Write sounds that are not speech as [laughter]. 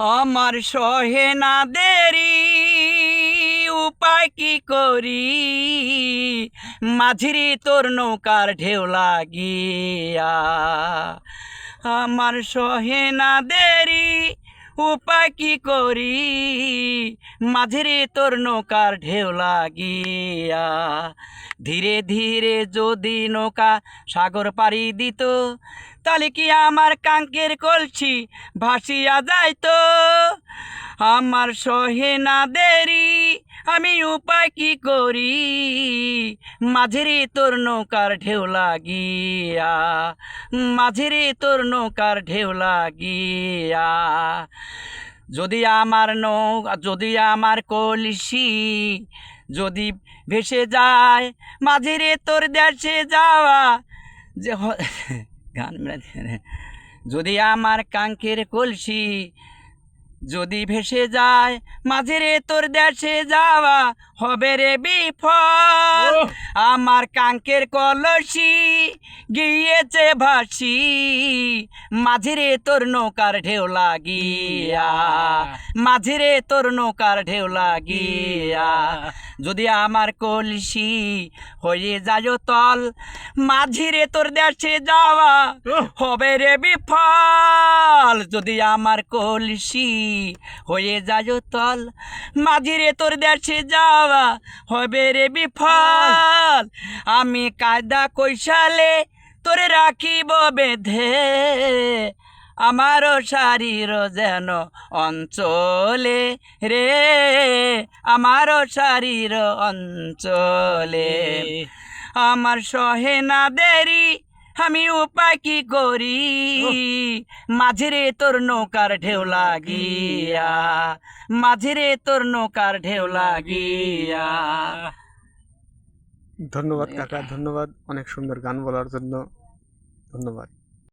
আমার সহে না দেরি, উপায় কি করি? মাঝিরি তোর নৌকার ঢেউ লাগিয়া, আমার সহে না দেরি উপায় কি করি? মাঝেরে তোর নৌকার ঢেউ লাগিয়া, ধীরে ধীরে যদি নৌকা সাগর পাড়ি দিত, তাহলে কি আমার কাঙ্কের কলছি ভাসিয়া যাইতো? আমার সহে না দেরি আমি উপায় কি করি? মাঝেরে তোর নৌকার ঢেউ লাগিয়া, মাঝেরে তোর নৌকার ঢেউ লাগিয়া। যদি আমার নৌ যদি আমার কলসি যদি ভেসে যায়, মাঝেরে তোর দেশে যাওয়া যে [laughs] গান যদি আমার কাঙ্কের কলসি যদি ভেসে যায় মাঝেরে তোর দেশে যাওয়া হবে রে বিফল! আমার কাঙ্কের কলসি গিয়েছে ভাসি মাঝেরে তোর নৌকার ঢেউ লাগিয়া মাঝেরে তোর নৌকার ঢেউ লাগিয়া। যদি আমার কলসি হয়ে যায় তল মাঝিরে তোর দেশে যাওয়া! হবে রে বিফল। যদি আমার কলসি হয়ে যায় তল মাঝিরে তোর দেশে যাওয়া হবে রে বিফল। আমি কায়দা কৈশালে তোরে রাখিব বেঁধে আমারও শারীর যেন অঞ্চলে রে আমারও শারীর অঞ্চলে। আমার সহে না দেরি আমি উপায় কি করি মাঝিরে তোর নৌকার ঢেউ লাগিয়া। মাঝিরে তোর নৌকার ঢেউ লাগিয়া। ধন্যবাদ কাকা ধন্যবাদ। অনেক সুন্দর গান বলার জন্য। ধন্যবাদ।